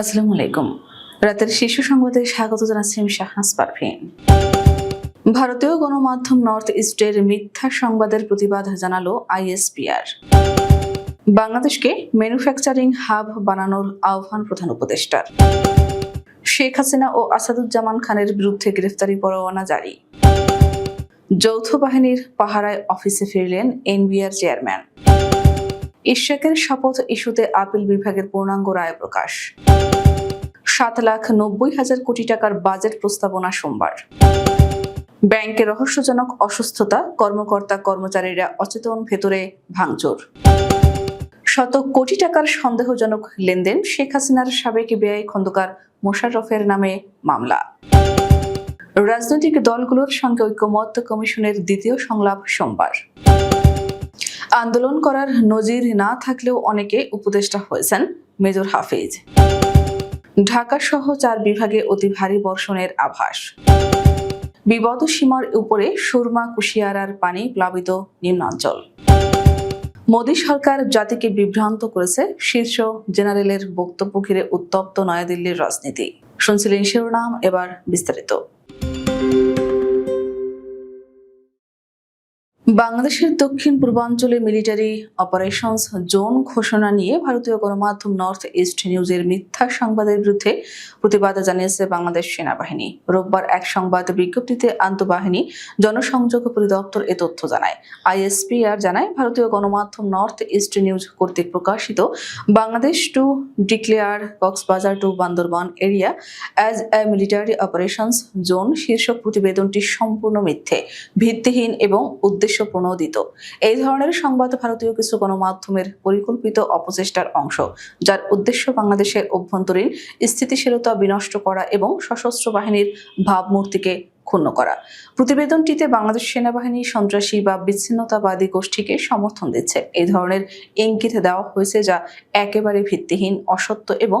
আসসালামু আলাইকুম। রাতের শীর্ষ সংবাদে স্বাগত জানাচ্ছি আমি শাহনাজ পারভিন। ভারতীয় গণমাধ্যম নর্থ ইস্টের মিথ্যা সংবাদের প্রতিবাদ জানালো আইএসপিআর। বাংলাদেশকে ম্যানুফ্যাকচারিং হাব বানানোর আহ্বান প্রধান উপদেষ্টার। শেখ হাসিনা ও আসাদুজ্জামান খানের বিরুদ্ধে গ্রেফতারি পরোয়ানা জারি। যৌথ বাহিনীর পাহারায় অফিসে ফিরলেন এনবিআর চেয়ারম্যান। ইশাকের শপথ ইস্যুতে আপিল বিভাগের পূর্ণাঙ্গ রায় প্রকাশ। সাত লাখ নব্বই হাজার কোটি টাকার বাজেট প্রস্তাবনা সোমবার। ব্যাংকে রহস্যজনক অসুস্থতা, কর্মকর্তা কর্মচারীরা অচেতন, ভেতরে ভাঙচুর। শত কোটি টাকার সন্দেহজনক লেনদেন শেখ হাসিনার সাবেক ব্যয় খন্দকার মোশাররফের নামে মামলা। রাজনৈতিক দলগুলোর সঙ্গে ঐক্যমত্য কমিশনের দ্বিতীয় সংলাপ সোমবার। আন্দোলন করার নজির না থাকলেও অনেকে উপদেষ্টা হয়েছেন মেজর হাফিজ। ঢাকা সহ চার বিভাগে অতি ভারী বর্ষণের আভাস। বিপদ সীমার উপরে সুরমা কুশিয়ারার পানি প্লাবিত নিম্নাঞ্চল। মোদী সরকার জাতিকে বিভ্রান্ত করেছে শীর্ষ জেনারেলের বক্তব্য ঘিরে উত্তপ্ত নয়াদিল্লির রাজনীতি। শুনছিলেন শিরোনাম, এবার বিস্তারিত। বাংলাদেশের দক্ষিণ পূর্বাঞ্চলে মিলিটারি অপারেশনস জোন ঘোষণা নিয়ে ভারতীয় গণমাধ্যম নর্থ ইস্ট নিউজের মিথ্যা সংবাদের বিরুদ্ধে প্রতিবাদ জানিয়েছে বাংলাদেশ সেনাবাহিনী। রোববার এক সংবাদ বিজ্ঞপ্তিতে আন্তঃবাহিনী জনসংযোগ পরিদপ্তর এ তথ্য জানায়। আইএসপিআর জানায়, ভারতীয় গণমাধ্যম নর্থ ইস্ট নিউজ কর্তৃক প্রকাশিত Bangladesh to declare Cox's Bazar to Bandarban area as a military operations zone শীর্ষক প্রতিবেদনটি সম্পূর্ণ মিথ্যে, ভিত্তিহীন এবং উদ্দেশ্য প্রণোদিত। এই ধরনের সংবাদ ভারতীয় কিছু গণমাধ্যমের পরিকল্পিত অপচেষ্টার অংশ, যার উদ্দেশ্য বাংলাদেশের অভ্যন্তরীণ স্থিতিশীলতা বিনষ্ট করা এবং সশস্ত্র বাহিনীর ভাবমূর্তিকে ক্ষুণ্ণ করা। প্রতিবেদনটিতে বাংলাদেশ সেনাবাহিনী সন্ত্রাসী বা বিচ্ছিন্নতাবাদী গোষ্ঠীকে সমর্থন দিচ্ছে। এই ধরনের ইঙ্গিত দেওয়া হয়েছে যা একেবারে ভিত্তিহীন, অসত্য এবং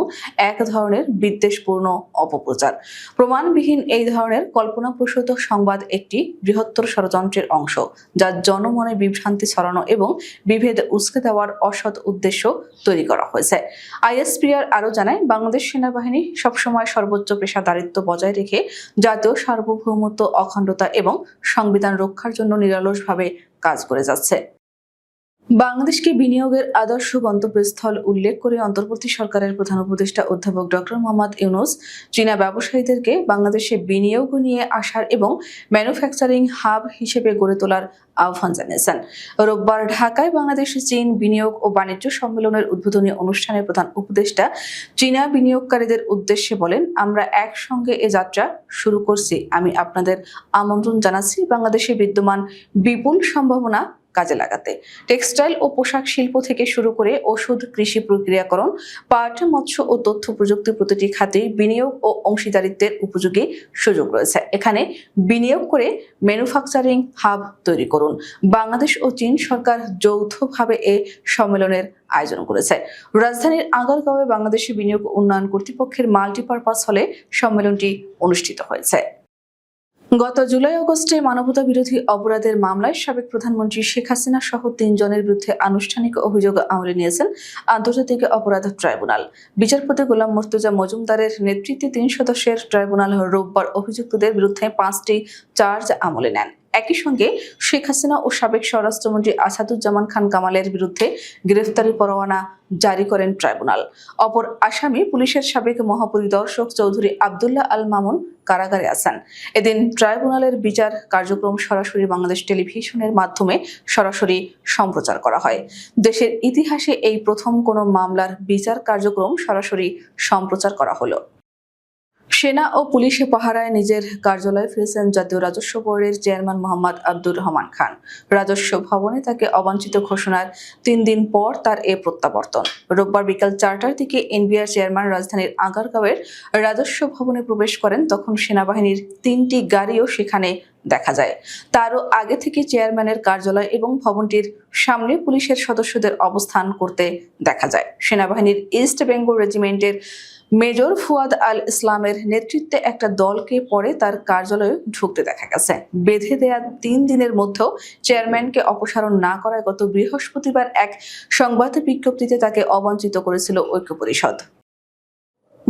এক ধরনের বিদ্বেষপূর্ণ অপপ্রচার। প্রমাণবিহীন এই ধরনের কল্পনাপ্রসূত সংবাদ একটি বৃহত্তর ষড়যন্ত্রের অংশ, যা জনমনে বিভ্রান্তি ছড়ানো এবং বিভেদ উস্কে দেওয়ার অসৎ উদ্দেশ্য তৈরি করা হয়েছে। আইএসপিআর আরও জানায়, বাংলাদেশ সেনাবাহিনী সবসময় সর্বোচ্চ পেশাদারিত্ব বজায় রেখে জাতীয় সার্বভৌমত্ব অখণ্ডতা এবং সংবিধান রক্ষার জন্য নিরলসভাবে কাজ করে যাচ্ছে। বাংলাদেশকে বিনিয়োগের আদর্শ গন্তব্যস্থল উল্লেখ করে অন্তর্বর্তী সরকারের প্রধান উপদেষ্টা অধ্যাপক ডক্টর মোহাম্মদ ইউনুস চীনা ব্যবসায়ীদেরকে বাংলাদেশে বিনিয়োগ নিয়ে আসার এবং ম্যানুফ্যাকচারিং হাব হিসেবে গড়ে তোলার আহ্বান জানিয়েছেন। রোববার ঢাকায় বাংলাদেশ, চীন বিনিয়োগ ও বাণিজ্য সম্মেলনের উদ্বোধনী অনুষ্ঠানে প্রধান উপদেষ্টা চীনা বিনিয়োগকারীদের উদ্দেশ্যে বলেন, আমরা একসঙ্গে এ যাত্রা শুরু করছি। আমি আপনাদের আমন্ত্রণ জানাচ্ছি। বাংলাদেশে বিদ্যমান বিপুল সম্ভাবনা কাজে লাগাতে। টেক্সটাইল ও পোশাক শিল্প থেকে শুরু করে ওষুধ, কৃষি প্রক্রিয়াকরণ, পাট, মৎস্য ও তথ্য প্রযুক্তি প্রতিটি খাতেই বিনিয়োগ ও অংশীদারিত্বের উপযোগী সুযোগ রয়েছে। এখানে বিনিয়োগ করে ম্যানুফ্যাকচারিং হাব তৈরি করুন। বাংলাদেশ ও চীন সরকার যৌথভাবে এ সম্মেলনের আয়োজন করেছে। রাজধানীর আগারগাঁওয়ে বাংলাদেশে বিনিয়োগ উন্নয়ন কর্তৃপক্ষের মাল্টিপারপাস হলে সম্মেলনটি অনুষ্ঠিত হয়েছে। গত জুলাই অগস্টে মানবতা বিরোধী অপরাধের মামলায় সাবেক প্রধানমন্ত্রী শেখ হাসিনা সহ তিনজনের বিরুদ্ধে আনুষ্ঠানিক অভিযোগ আমলে নিয়েছেন আন্তর্জাতিক অপরাধ ট্রাইব্যুনাল। বিচারপতি গোলাম মর্তুজা মজুমদারের নেতৃত্বে তিন সদস্যের ট্রাইব্যুনাল রোববার অভিযুক্তদের বিরুদ্ধে পাঁচটি চার্জ আমলে নেন। একই সঙ্গে শেখ হাসিনা ও সাবেক স্বরাষ্ট্রমন্ত্রী আসাদুজ্জামান খান কামালের বিরুদ্ধে গ্রেফতারি পরোয়ানা জারি করেন ট্রাইব্যুনাল। অপর আসামি পুলিশের সাবেক মহাপরিদর্শক চৌধুরী আবদুল্লাহ আল মামুন কারাগারে আছেন। এদিন ট্রাইব্যুনালের বিচার কার্যক্রম সরাসরি বাংলাদেশ টেলিভিশনের মাধ্যমে সরাসরি সম্প্রচার করা হয়। দেশের ইতিহাসে এই প্রথম কোনো মামলার বিচার কার্যক্রম সরাসরি সম্প্রচার করা হলো। সেনা ও পুলিশে পাহারায় নিজের কার্যালয়ে ফিরেছেন জাতীয় রাজস্ব বোর্ডের চেয়ারম্যান মোহাম্মদ আব্দুর রহমান খান। রাজস্ব ভবনে তাকে অবাঞ্ছিত ঘোষণার তিন দিন পর তার এ প্রত্যাবর্তন। রোববার বিকাল চারটার দিকে এনবিআর চেয়ারম্যান রাজধানীর আগারগাঁওয়ের রাজস্ব ভবনে প্রবেশ করেন, তখন সেনাবাহিনীর তিনটি গাড়িও সেখানে দেখা যায়। তারও আগে থেকে চেয়ারম্যানের কার্যালয় এবং ভবনটির সামনে পুলিশের সদস্যদের অবস্থান করতে দেখা যায়। সেনাবাহিনীর ইস্ট বেঙ্গল রেজিমেন্টের মেজর ফুয়াদ আল ইসলামের নেতৃত্বে একটা দলকে পরে তার কার্যালয়ে ঢুকতে দেখা গেছে। বেঁধে দেয়া তিন দিনের মধ্যেও চেয়ারম্যানকে অপসারণ না করায় গত বৃহস্পতিবার এক সংবাদ বিজ্ঞপ্তিতে তাকে অবঞ্চিত করেছিল ঐক্য পরিষদ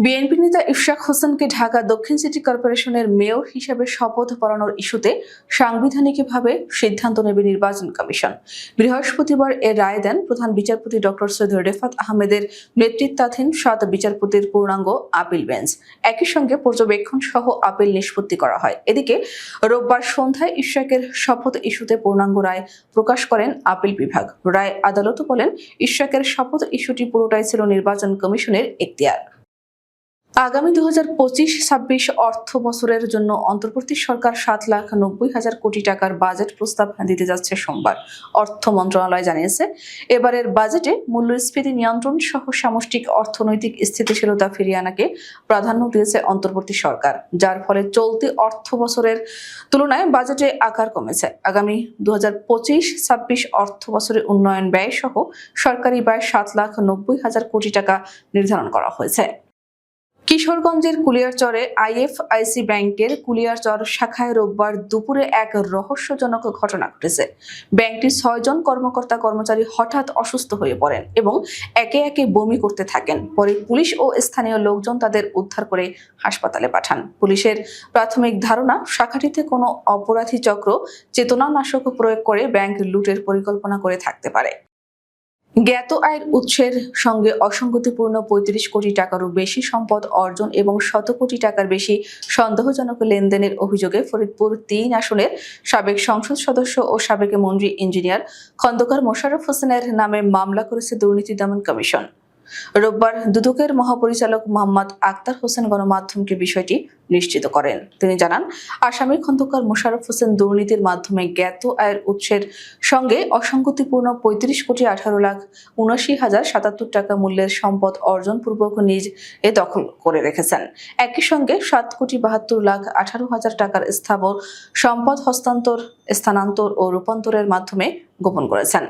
বিএনপি নেতা ইশরাক হোসেনকে ঢাকা দক্ষিণ সিটি কর্পোরেশনের মেয়র হিসেবে শপথ পড়ানোর ইস্যুতে সাংবিধানিকভাবে সিদ্ধান্ত নেবে নির্বাচন কমিশন। বৃহস্পতিবার এ রায় দেন প্রধান বিচারপতি ডক্টর সৈয়দ রেফাত আহমেদের নেতৃত্বাধীন সাত বিচারপতির পূর্ণাঙ্গ আপিল বেঞ্চ। একই সঙ্গে পর্যবেক্ষণ সহ আপিল নিষ্পত্তি করা হয়। এদিকে রোববার সন্ধ্যায় ইশরাকের শপথ ইস্যুতে পূর্ণাঙ্গ রায় প্রকাশ করেন আপিল বিভাগ। রায় আদালত বলেন ইশরাকের শপথ ইস্যুটি পুরোটাই ছিল নির্বাচন কমিশনের এখতিয়ার। আগামী দু হাজার পঁচিশ ছাব্বিশ অর্থ বছরের জন্য অন্তর্বর্তী সরকার সাত লাখ নব্বই হাজার কোটি টাকার বাজেট প্রস্তাব দিতে যাচ্ছে সোমবার, অর্থ মন্ত্রণালয় জানিয়েছে। এবারের বাজেটে মূল্যস্ফীতি নিয়ন্ত্রণ সহ সামষ্টিক অর্থনৈতিক স্থিতিশীলতা ফিরিয়ে আনাকে প্রাধান্য দিয়েছে অন্তর্বর্তী সরকার, যার ফলে চলতি অর্থ বছরের তুলনায় বাজেটে আকার কমেছে। আগামী দু হাজার পঁচিশ ছাব্বিশ অর্থ বছরের উন্নয়ন ব্যয় সহ সরকারি ব্যয় সাত লাখ নব্বই হাজার কোটি টাকা নির্ধারণ করা হয়েছে। কিশোরগঞ্জের কুলিয়ারচরে আইএফআইসি ব্যাংকের কুলিয়ারচর শাখায় রোববার দুপুরে এক রহস্যজনক ঘটনা ঘটেছে। ব্যাংকটির ছয়জন কর্মকর্তা কর্মচারী হঠাৎ অসুস্থ হয়ে পড়েন এবং একে একে বমি করতে থাকেন। পরে পুলিশ ও স্থানীয় লোকজন তাদের উদ্ধার করে হাসপাতালে পাঠান। পুলিশের প্রাথমিক ধারণা, শাখাটিতে কোনো অপরাধী চক্র চেতনানাশক প্রয়োগ করে ব্যাংক লুটের পরিকল্পনা করে থাকতে পারে। জ্ঞাত আয়ের উৎসের সঙ্গে অসঙ্গতিপূর্ণ পঁয়ত্রিশ কোটি টাকারও বেশি সম্পদ অর্জন এবং শত কোটি টাকার বেশি সন্দেহজনক লেনদেনের অভিযোগে ফরিদপুর তিন আসনের সাবেক সংসদ সদস্য ও সাবেক মন্ত্রী ইঞ্জিনিয়ার খন্দকার মোশাররফ হোসেনের নামে মামলা করেছে দুর্নীতি দমন কমিশন। রোববার দুদকের মহাপরিচালক মোহাম্মদ আক্তার হোসেন গণমাধ্যমকে বিষয়টি নিশ্চিত করেন। তিনি জানান, আসামি খন্দকার মোশাররফ হোসেন দুর্নীতির মাধ্যমে জ্ঞাত আয়ের উৎসের সঙ্গে অসঙ্গতিপূর্ণ পঁয়ত্রিশ কোটি আঠারো লাখ উনআশি হাজার সাতাত্তর টাকা মূল্যের সম্পদ অর্জনপূর্বক নিজ এ দখল করে রেখেছেন। একই সঙ্গে সাত কোটি বাহাত্তর লাখ আঠারো হাজার টাকার স্থাবর সম্পদ হস্তান্তর, স্থানান্তর ও রূপান্তরের মাধ্যমে গোপন করেছেন।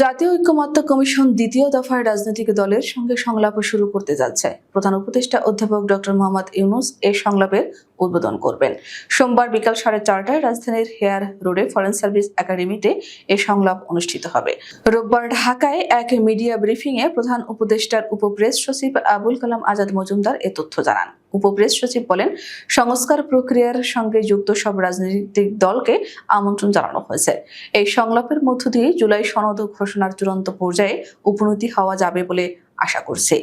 জাতীয় ঐক্যমত্য কমিশন দ্বিতীয় দফায় রাজনৈতিক দলের সঙ্গে সংলাপ শুরু করতে যাচ্ছে। প্রধান উপদেষ্টা অধ্যাপক ডক্টর মোহাম্মদ ইউনুস এই সংলাপের উদ্বোধন করবেন। সোমবার বিকাল সাড়ে চারটায় রাজধানীর হেয়ার রোডে ফরেন সার্ভিস একাডেমিতে এ সংলাপ অনুষ্ঠিত হবে। রোববার ঢাকায় এক মিডিয়া ব্রিফিংয়ে প্রধান উপদেষ্টার উপপ্রেস সচিব আবুল কালাম আজাদ মজুমদার এ তথ্য জানান। উপপ্রেস সচিব বলেন, সংস্কার প্রক্রিয়ার সঙ্গে যুক্ত সব রাজনৈতিক দলকে আমন্ত্রণ জানানো হয়েছে। এই সংলাপের মধ্য দিয়ে জুলাই সনদ ঘোষণার চূড়ান্ত পর্যায়ে উপনীতি হওয়া যাবে বলে আশা করছে।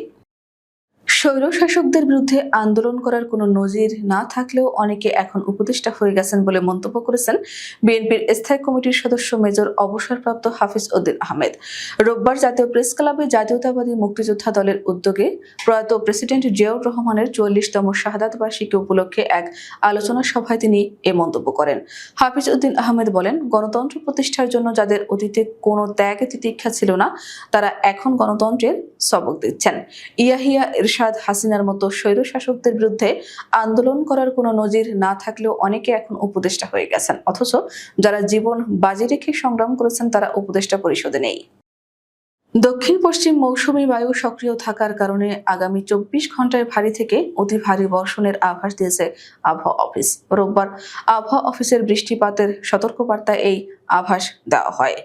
স্বৈর শাসকদের বিরুদ্ধে আন্দোলন করার কোনো নজির না থাকলেও অনেকে এখন উপদেষ্টা হয়ে গেছেন বলে মন্তব্য করেছেন বিএনপির স্থায়ী কমিটির সদস্য মেজর অবসরপ্রাপ্ত হাফিজ উদ্দিন আহমেদ। রোববার জাতীয় প্রেস ক্লাবে জাতীয়তাবাদী মুক্তিযোদ্ধা দলের উদ্যোগে প্রয়াত প্রেসিডেন্ট জিয়াউর রহমানের চুয়াল্লিশতম শাহাদাত বার্ষিকী উপলক্ষে এক আলোচনা সভায় তিনি এ মন্তব্য করেন। হাফিজ উদ্দিন আহমেদ বলেন, গণতন্ত্র প্রতিষ্ঠার জন্য যাদের অতীতে কোনো ত্যাগ তিতিক্ষা ছিল না, তারা এখন গণতন্ত্রের সবক দিচ্ছেন। ইয়াহিয়া ইরশাদ হাসিনার মতো স্বৈরশাসকদের বিরুদ্ধে আন্দোলন করার কোনো নজির না থাকলেও অনেকে এখন উপদেষ্টা হয়ে গেছেন। অথচ যারা জীবন বাজি রেখে সংগ্রাম করেছেন, তারা উপদেষ্টা পরিষদে নেই। দক্ষিণ পশ্চিম মৌসুমী বায়ু সক্রিয় থাকার কারণে আগামী চব্বিশ ঘন্টায় ভারী থেকে অতি ভারী বর্ষণের আভাস দিয়েছে আবহাওয়া অফিস। রোববার আবহাওয়া অফিসের বৃষ্টিপাতের সতর্কবার্তা এই আভাস দেওয়া হয়।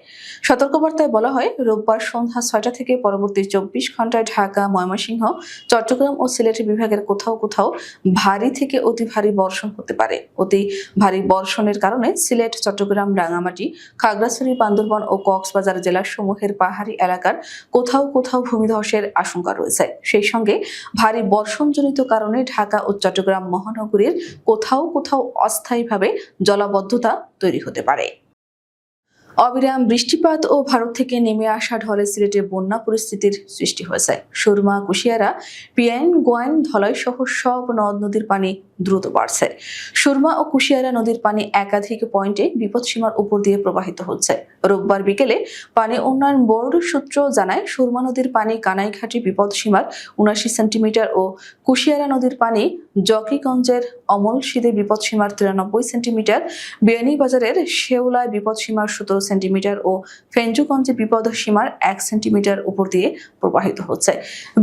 সতর্কবার্তায় বলা হয়, রোববার সন্ধ্যা ছয়টা থেকে পরবর্তী চব্বিশ ঘন্টায় ঢাকা, ময়মনসিংহ, চট্টগ্রাম ও সিলেট বিভাগের কোথাও কোথাও ভারী থেকে অতি ভারী বর্ষণ হতে পারে। অতি ভারী বর্ষণের কারণে সিলেট, চট্টগ্রাম, রাঙামাটি, খাগড়াছড়ি, বান্দরবান ও কক্সবাজার জেলার সমূহের পাহাড়ি এলাকার কোথাও কোথাও ভূমিধসের আশঙ্কা রয়েছে। সেই সঙ্গে ভারী বর্ষণজনিত কারণে ঢাকা ও চট্টগ্রাম মহানগরীর কোথাও কোথাও অস্থায়ীভাবে জলাবদ্ধতা তৈরি হতে পারে। অবিরাম বৃষ্টিপাত ও ভারত থেকে নেমে আসা ঢলে সিলেটে বন্যা পরিস্থিতির সৃষ্টি হয়েছে। সুরমা কুশিয়ারা, পিয়াইন, গোয়াইন, ধলাই সহ সব নদ নদীর পানি দ্রুত বাড়ছে। সুরমা ও কুশিয়ারা নদীর পানি একাধিক পয়েন্টে বিপদসীমার উপর দিয়ে প্রবাহিত হচ্ছে। রোববার বিকেলে পানি উন্নয়ন বোর্ড সূত্র জানায়, সুরমা নদীর পানি কানাইঘাটি বিপদসীমার উনাশি সেন্টিমিটার ও কুশিয়ারা নদীর পানি জকিগঞ্জের অমলশিদে বিপদসীমার তিরানব্বই সেন্টিমিটার, বিয়ানীবাজারের শেওলায় বিপদসীমার সতেরো সেন্টিমিটার ও ফেঞ্জুগঞ্জে বিপদসীমার এক সেন্টিমিটার উপর দিয়ে প্রবাহিত হচ্ছে।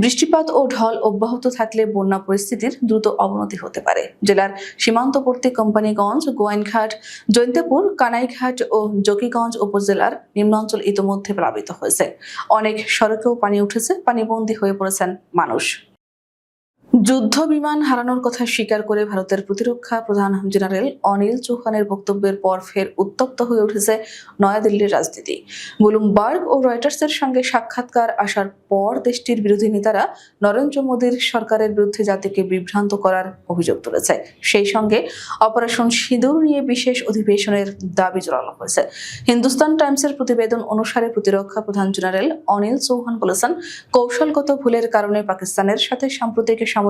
বৃষ্টিপাত ও ঢল অব্যাহত থাকলে বন্যা পরিস্থিতির দ্রুত অবনতি হতে পারে। জেলার সীমান্তবর্তী কোম্পানিগঞ্জ গোয়াইনঘাট জৈন্তেপুর, কানাইঘাট ও জকিগঞ্জ উপজেলার নিম্নাঞ্চল ইতোমধ্যে প্লাবিত হয়েছে। অনেক সড়কেও পানি উঠেছে, পানিবন্দী হয়ে পড়েছেন মানুষ। যুদ্ধ বিমান হারানোর কথা স্বীকার করে ভারতের প্রতিরক্ষা প্রধান জেনারেল অনিল চৌহানের বক্তব্যের পর ফের উত্তপ্ত হয়ে উঠেছে নয়াদিল্লির রাজনীতি। ব্লুমবার্গ ও রয়টার্সের সঙ্গে সাক্ষাৎকার আসার পর দেশটির বিরোধী নেতারা নরেন্দ্র মোদীর সরকারের বিরুদ্ধে জাতিকে বিভ্রান্ত করার অভিযোগ তুলেছে। সেই সঙ্গে অপারেশন সিঁদুর নিয়ে বিশেষ অধিবেশনের দাবি জোরালো হয়েছে। হিন্দুস্তান টাইমসের প্রতিবেদন অনুসারে প্রতিরক্ষা প্রধান জেনারেল অনিল চৌহান বলেছেন, কৌশলগত ভুলের কারণে পাকিস্তানের সাথে সাম্প্রতিক সামরিক